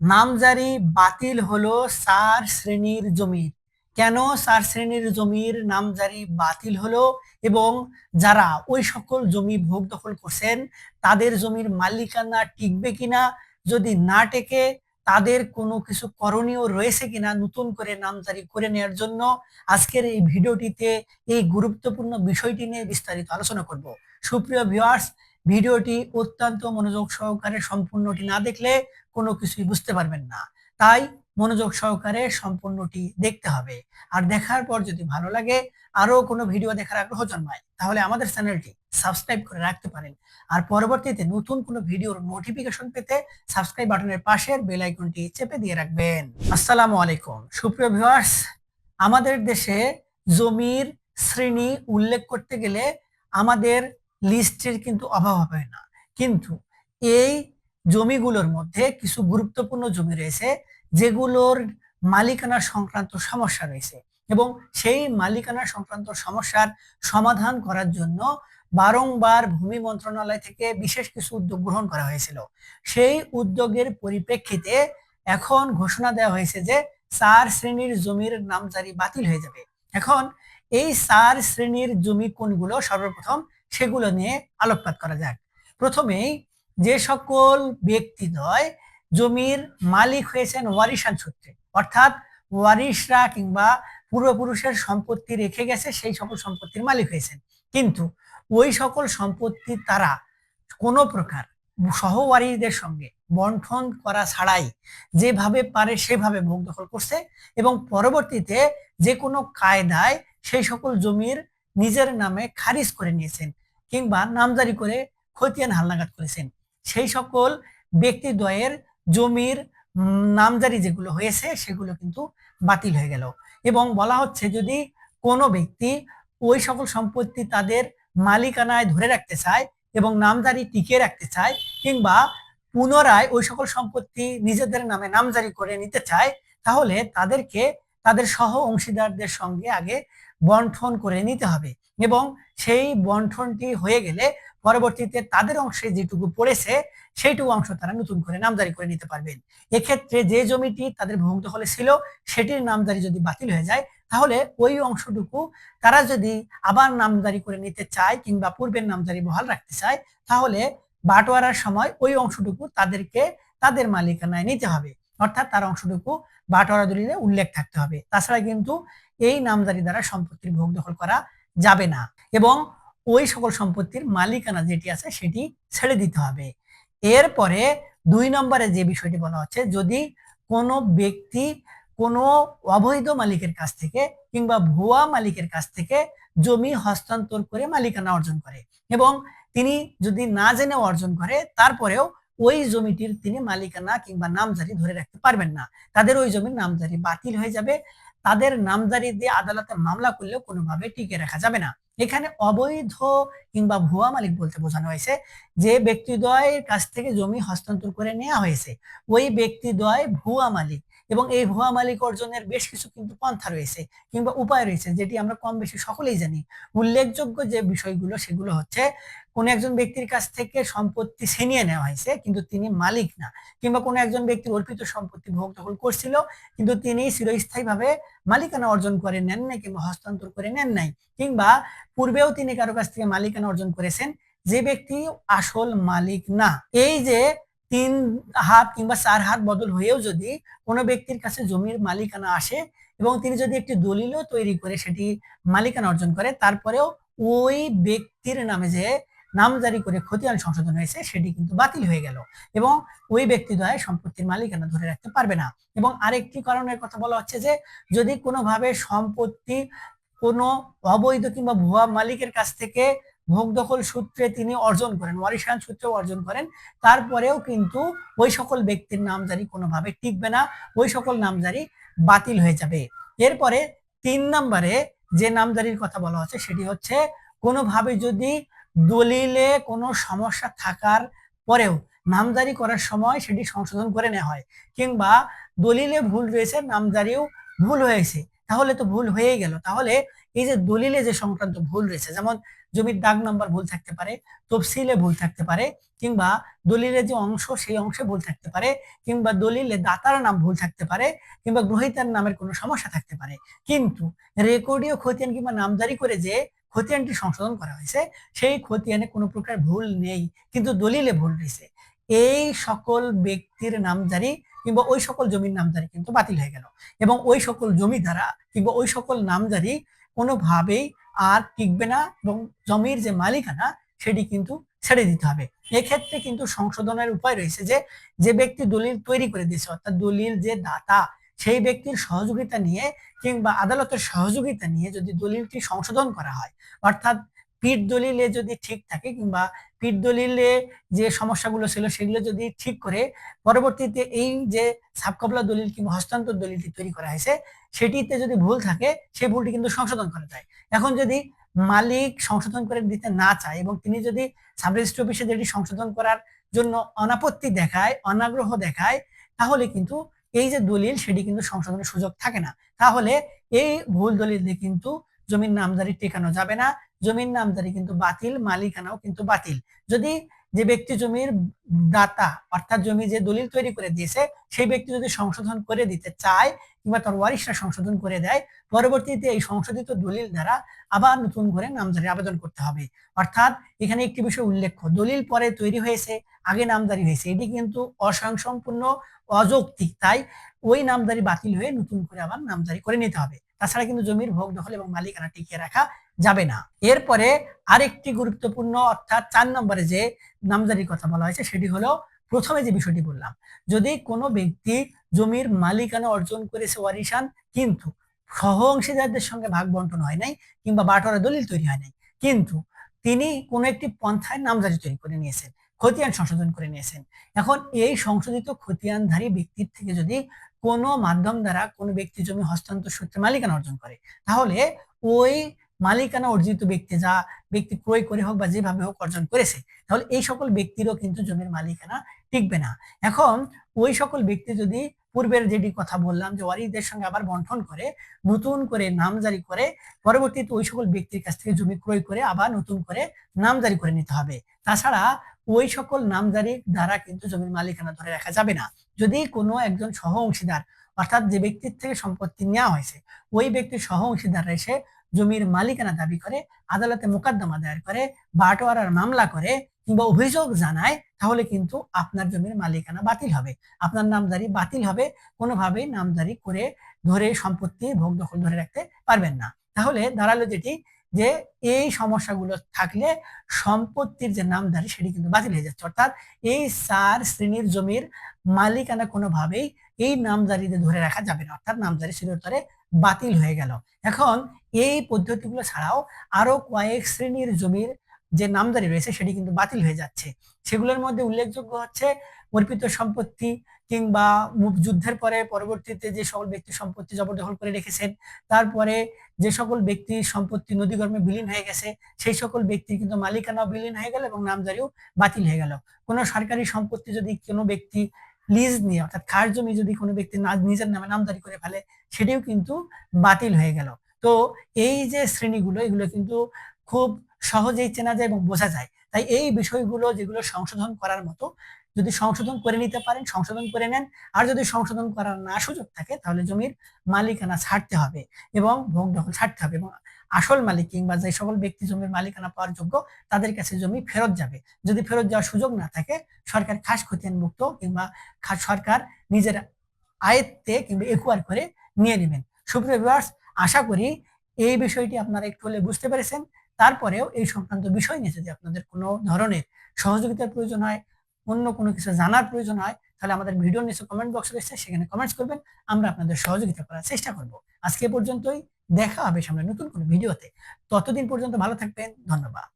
নামজারি বাতিল হলো চার শ্রেণির জমির। কেন চার শ্রেণির জমির নামজারি বাতিল হলো এবং যারা ওই সকল জমি ভোগ দখল করছেন, তাদের জমির মালিকানা টিকবে কিনা? যদি না টেকে, তাদের কোনো কিছু করণীয় রয়েছে কিনা নতুন করে নামজারি করে নেওয়ার জন্য আজকের এই ভিডিওটিতে এই গুরুত্বপূর্ণ বিষয়টি নিয়ে বিস্তারিত আলোচনা করব। সুপ্রিয় ভিউয়ার্স ভিডিওটি অত্যন্ত মনোযোগ সহকারে সম্পূর্ণটি না দেখলে কোনো কিছুই বুঝতে পারবেন না। তাই মনোযোগ সহকারে সম্পূর্ণটি দেখতে হবে। আর দেখার পর যদি ভালো লাগে, আরও কোনো ভিডিও দেখার আগ্রহ জন্মায়, তাহলে আমাদের চ্যানেলটি সাবস্ক্রাইব করে রাখতে পারেন। আর পরবর্তীতে নতুন কোনো ভিডিওর নোটিফিকেশন পেতে সাবস্ক্রাইব বাটনের পাশের বেল আইকনটি চেপে দিয়ে রাখবেন। আসসালামু আলাইকুম। সুপ্রিয় ভিউয়ার্স, আমাদের দেশে জমির শ্রেণি উল্লেখ করতে গেলে আমাদের লিস্টের কিন্তু অভাব হবে না। কিন্তু এই জমিগুলোর মধ্যে কিছু গুরুত্বপূর্ণ জমি রয়েছে, যেগুলোর মালিকানা সংক্রান্ত সমস্যা রয়েছে এবং সেই মালিকানা সংক্রান্ত সমস্যার সমাধান করার জন্য বারংবার ভূমি মন্ত্রণালয় থেকে বিশেষ কিছু উদ্যোগ গ্রহণ করা হয়েছিল। সেই উদ্যোগের পরিপ্রেক্ষিতে এখন ঘোষণা দেওয়া হয়েছে যে চার শ্রেণির জমির নামজারি বাতিল হয়ে যাবে। এখন এই চার শ্রেণির জমি কোনগুলো? সর্বপ্রথম সেগুলো নিয়ে আলোকপাত করা যাক। প্রথমেই যে সকল ব্যক্তিদ্বয় জমির মালিক হয়েছেন ওয়ারিশান সূত্রে। অর্থাৎ ওয়ারিশরা কিংবা পূর্বপুরুষের সম্পত্তি রেখে গেছে, সেই সকল সম্পত্তির মালিক হয়েছেন। কিন্তু ওই সকল সম্পত্তি তারা কোনো প্রকার সহওয়ারিদের সঙ্গে বন্টন করা ছাড়াই যেভাবে পারে সেভাবে ভোগ দখল করছে এবং পরবর্তীতে যে কোনো কায়দায় সেই সকল জমির নিজের নামে খারিজ করে নিয়েছেন কিংবা নামজারি করে খতিয়ান হালনাগাদ করেছেন। সেই সকল ব্যক্তিদ্বয়ের জমির নামজারি যেগুলো হয়েছে, সেগুলো কিন্তু বাতিল হয়ে গেল। এবং বলা হচ্ছে যদি কোনো ব্যক্তি ওই সকল সম্পত্তি তাদের মালিকানায় ধরে রাখতে চায় এবং নামজারি টিকিয়ে রাখতে চায় কিংবা পুনরায় ওই সকল সম্পত্তি নিজেদের নামে নামজারি করে নিতে চায়, তাহলে তাদেরকে তাদের সহ অংশীদারদের সঙ্গে আগে বন্টন করে নিতে হবে। এবং সেই বন্টনটি হয়ে গেলে পরবর্তীতে তাদের অংশে যেটুকু পড়েছে, সেইটুকু অংশ তারা নতুন করে নামজারি করে নিতে পারবেন। এক্ষেত্রে যে জমিটি তাদের ভোগ দখলে ছিল, সেটির নামজারি যদি বাতিল হয়ে যায়, তাহলে ওই অংশটুকু তারা যদি আবার নামজারি করে নিতে চায় কিংবা পূর্বের নামজারি বহাল রাখতে চায়, তাহলে বাটোয়ারার সময় ওই অংশটুকু তাদেরকে তাদের মালিকানায় নিতে হবে। অর্থাৎ তার অংশটুকু বাটোয়ারা দলিলে উল্লেখ থাকতে হবে। তাছাড়া কিন্তু এই নামজারি দ্বারা সম্পত্তির ভোগ দখল করা যাবে না। এবং ওই সকল সম্পত্তির মালিকানা যেটি আছে সেটি ছেড়ে দিতে হবে। এরপরে দুই নম্বরে যে বিষয়টি বলা হচ্ছে, যদি কোনো ব্যক্তি কোনো অবৈধ মালিকের কাছ থেকে কিংবা ভুয়া মালিকের কাছ থেকে জমি হস্তান্তর করে মালিকানা অর্জন করে এবং তিনি যদি না জেনে অর্জন করে, তারপরেও ওই জমিটির তিনি মালিকানা কিংবা নামজারি ধরে রাখতে পারবেন না। তাদের ওই জমির নামজারি বাতিল হয়ে যাবে। তাদের নামজারি দিয়ে আদালতে মামলা করলেও কোনোভাবে টিকে রাখা যাবে না। এখানে অবৈধ কিংবা ভুয়া মালিক বলতে বোঝানো হয়েছে। যে ব্যক্তিদ্বয়ের কাছ থেকে জমি হস্তান্তর করে নেওয়া হয়েছে, ওই ব্যক্তিদ্বয় ভুয়া মালিক। এবং এই ভুয়া মালিক অর্জনের বেশ কিছু কিন্তু পন্থা রয়েছে কিংবা উপায় রয়েছে, যেটি আমরা কম বেশি সকলেই জানি। উল্লেখযোগ্য যে বিষয়গুলো, সেগুলো হচ্ছে কোন একজন ব্যক্তির কাছ থেকে সম্পত্তি ছিনিয়ে নেওয়া হয়েছে, কিন্তু তিনি মালিক না, কিংবা কোনো একজন ব্যক্তি অর্পিত সম্পত্তি ভোগ দখল করছিল, কিন্তু তিনি চিরস্থায়ীভাবে মালিকানা অর্জন করে নেন নাই কিংবা হস্তান্তর করে নেন নাই, কিংবা পূর্বেও তিনি কারও কাছ থেকে মালিকানা অর্জন করেছেন, যে ব্যক্তি আসল মালিক না। এই যে তিন হাত কিংবা চার হাত বদল হয়েও যদি কোনো ব্যক্তির কাছে জমির মালিকানা আসে এবং তিনি যদি একটি দলিলও তৈরি করে সেটি মালিকানা অর্জন করে, তারপরেও ওই ব্যক্তির নামে যে নাম জারি করে খতিয়ান সংশোধন হয়েছে সেটি কিন্তু বাতিল হয়ে গেল এবং ওই ব্যক্তি দ্বয় সম্পত্তির মালিকানা ধরে রাখতে পারবে না। এবং আরেকটি কারণের কথা বলা হচ্ছে যে, যদি কোনোভাবে সম্পত্তি কোনো অবৈধ কিংবা ভুয়া মালিকের কাছ থেকে ভোগ দখল সূত্রে তিনি অর্জন করেন ওয়ারিশান সূত্রে অর্জন করেন। তারপরেও কিন্তু ওই সকল ব্যক্তির নামজারি কোনোভাবে টিকবে না, ওই সকল নামজারি বাতিল হয়ে যাবে। এরপরে তিন নম্বরে যে নামজারির কথা বলা হচ্ছে, সেটি হচ্ছে কোনোভাবে যদি দলিলে কোনো সমস্যা থাকার পরেও নামজারি করার সময় সেটি সংশোধন করে নেওয়া হয়, কিংবা দলিলে ভুল রয়েছে, নামজারিও ভুল হয়েছে, তাহলে তো ভুল হয়েই গেল। তাহলে এই যে দলিলে যে সংক্রান্ত ভুল রয়েছে, যেমন জমির দাগ নাম্বার ভুল থাকতে পারে, তফসিলে ভুল থাকতে পারে, কিংবা দলিলের যে অংশ সেই অংশে ভুল থাকতে পারে, কিংবা দলিলে দাতার নাম ভুল থাকতে পারে, কিংবা গ্রহিতার নামের কোনো সমস্যা থাকতে পারে। কিন্তু রেকর্ডীয় খতিয়ান কিংবা নামজারি করে যে খতিয়ানটি সংশোধন করা হয়েছে, সেই খতিয়ানে কোনো প্রকার ভুল নেই, কিন্তু দলিলে ভুল রয়েছে। এই সকল ব্যক্তির নামজারি কিংবা ওই সকল জমির নামজারি কিন্তু বাতিল হয়ে গেল। এবং ওই সকল জমি দ্বারা কিংবা ওই সকল নামজারি কোনোভাবেই আর টিকবে না এবং জমির যে মালিকানা সেটি কিন্তু ছেড়ে দিতে হবে। এক্ষেত্রে কিন্তু সংশোধনের উপায় রয়েছে যে যে ব্যক্তি দলিল তৈরি করে দিয়েছে, অর্থাৎ দলিল যে দাতা, সেই ব্যক্তির সহযোগিতা নিয়ে কিংবা আদালতের সহযোগিতা নিয়ে যদি দলিলটি সংশোধন করা হয়, অর্থাৎ পিঠ দলিলে যদি ঠিক থাকে কিংবা পিঠ দলিলে যে সমস্যাগুলো ছিল সেগুলো যদি ঠিক করে পরবর্তীতে এই যে সাবকবলা দলিল কিংবা হস্তান্তর দলিলটি তৈরি করা হয়েছে, সেটিতে যদি ভুল থাকে সেই ভুলটি কিন্তু সংশোধন করা যায়। এখন যদি মালিক সংশোধন করে দিতে না চায় এবং তিনি যদি সাব রেজিস্ট্রি অফিসে যেটি সংশোধন করার জন্য অনাপত্তি দেখায়, অনাগ্রহ দেখায়, তাহলে কিন্তু এই যে দলিল সেটি কিন্তু সংশোধনের সুযোগ থাকে না। তাহলে এই ভুল দলিল কিন্তু জমির নামজারি টেকানো যাবে না জমির নামজারি কিন্তু বাতিল, মালিকানাও কিন্তু বাতিল। যদি যে ব্যক্তি জমির দাতা অর্থাৎ জমি যে দলিল তৈরি করে দিয়েছে, সেই ব্যক্তি যদি সংশোধন করে দিতে চায় কিংবা তার ওয়ারিশরা সংশোধন করে দেয়, পরবর্তীতে এই সংশোধিত দলিল দ্বারা আবার নতুন করে নামজারি আবেদন করতে হবে। অর্থাৎ এখানে একটি বিষয় উল্লেখ্য, দলিল পরে তৈরি হয়েছে, আগে নামদারি হয়েছে। এটি কিন্তু অসংসম্পূর্ণ, অযৌক্তিক, তাই ওই নামদারি বাতিল হয়ে নতুন করে আবার নামজারি করে নিতে হবে। তাছাড়া কিন্তু জমির ভোগ দখল এবং মালিকানা টিকিয়ে রাখা যাবে না। এরপরে আরেকটি গুরুত্বপূর্ণ, অর্থাৎ চার নম্বরে যে নামজারির কথা বলা হয়েছে, সেটি হলো প্রথমে যে বিষয়টি বললাম, যদি কোনো ব্যক্তি জমির মালিকানা অর্জন করেছে ওয়ারিশান কিন্তু সহ অংশীদারদের সঙ্গে ভাগ বন্টন হয় নাই কিংবা বাটোয়ারা দলিল তৈরি হয় নাই, কিন্তু তিনি কোনো একটি পন্থায় নামজারি তৈরি করে নিয়েছেন, খতিয়ান সংশোধন করে নিয়েছেন, এখন এই সংশোধিত খতিয়ানধারী ব্যক্তির থেকে যদি কোনো মাধ্যম দ্বারা কোনো ব্যক্তি জমি হস্তান্তর সূত্রে মালিকানা অর্জন করে, তাহলে ওই মালিকানা অর্জিত ব্যক্তি যা ব্যক্তি ক্রয় করে হোক বা যেভাবে হোক অর্জন করেছে, তাহলে এই সকল ব্যক্তিরও কিন্তু জমির মালিকানা টিকবে না। এখন ওই সকল ব্যক্তি যদি পূর্বের যেটি কথা বললাম যে ওয়ারিদের সঙ্গে আবার বন্টন করে, নতুন করে নামজারি করে, পরবর্তীতে ওই সকল ব্যক্তির কাছ থেকে জমি ক্রয় করে আবার নতুন করে নামজারি করে নিতে হবে। তাছাড়া ওই সকল নামজারি দ্বারা কিন্তু জমির মালিকানা ধরে রাখা যাবে না। যদি কোনো একজন সহ অংশীদার, অর্থাৎ যে ব্যক্তির থেকে সম্পত্তি নেওয়া হয়েছে, ওই ব্যক্তির সহ অংশীদার এসে জমির মালিকানা দাবি করে, আদালতে মোকদ্দমা দায়ের করে, বাটোয়ারার মামলা করে কিংবা অভিযোগ জানায়, তাহলে কিন্তু আপনার জমির মালিকানা বাতিল হবে। আপনার নামদারি বাতিল হবে, কোনোভাবেই নামদারি করে ধরে সম্পত্তি ভোগ দখল ধরে রাখতে পারবেন না। তাহলে দাঁড়াল যেটি যে এই সমস্যাগুলো থাকলে সম্পত্তির যে নামদারি সেটি কিন্তু বাতিল হয়ে যাচ্ছে। অর্থাৎ এই চার শ্রেণির জমির মালিকানা কোনোভাবেই এই নামজারিতে ধরে রাখা যাবে না। অর্থাৎ নামজারি চিরতরে বাতিল হয়ে গেল। এখন এই পদ্ধতিগুলো ছাড়াও আরও কয়েক শ্রেণির জমির যে নামদারি রয়েছে সেটি কিন্তু বাতিল হয়ে যাচ্ছে। সেগুলোর মধ্যে উল্লেখযোগ্য হচ্ছে অর্পিত সম্পত্তি কিংবা যুদ্ধের পরে পরবর্তীতে যে সকল ব্যক্তি সম্পত্তি জবরদখল করে রেখেছেন, তারপরে যে সকল ব্যক্তি সম্পত্তি নদীগর্মে বিলীন হয়ে গেছে, সেই সকল ব্যক্তির কিন্তু মালিকানাও বিলীন হয়ে গেল এবং নামজারিও বাতিল হয়ে গেল। কোনো সরকারি সম্পত্তি যদি কোনো ব্যক্তি লিজ নিয়ে, অর্থাৎ খার জমি যদি কোনো ব্যক্তি নিজের নামে নামজারি করে ফেলে, সেটিও কিন্তু বাতিল হয়ে গেল। তো এই যে শ্রেণীগুলো, এগুলো কিন্তু খুব সহজেই চেনা যায় এবং বোঝা যায়। তাই এই বিষয়গুলো যেগুলো সংশোধন করার মতো যদি সংশোধন করে নিতে পারেন, সংশোধন করে নেন। আর যদি সংশোধন করার না সুযোগ থাকে, তাহলে জমির মালিকানা ছাড়তে হবে এবং ভোগ দখল ছাড়তে হবে এবং আসল মালিক কিংবা যে সকল ব্যক্তি জমির মালিকানা পাওয়ার যোগ্য, তাদের কাছে জমি ফেরত যাবে। যদি ফেরত যাওয়ার সুযোগ না থাকে, সরকার খাস মুক্ত কিংবা সরকার নিজের আয়ত্তে কিংবা একুয়ার করে নিয়ে নেবেন। সুপ্রিয় আশা করি এই বিষয়টি আপনারা একটু হলে বুঝতে পেরেছেন। তারপরেও এই সংক্রান্ত বিষয় নিয়ে যদি আপনাদের কোনো ধরনের সহযোগিতার প্রয়োজন হয় অন্য কোনো কিছু জানার প্রয়োজন হয়, তাহলে আমাদের ভিডিও নিচে কমেন্ট বক্স রয়েছে, সেখানে কমেন্টস করবেন। আমরা আপনাদের সহযোগিতা করার চেষ্টা করব। আজকে পর্যন্তই। দেখা হবে সামনে নতুন কোনো ভিডিওতে। ততদিন পর্যন্ত ভালো থাকবেন। ধন্যবাদ।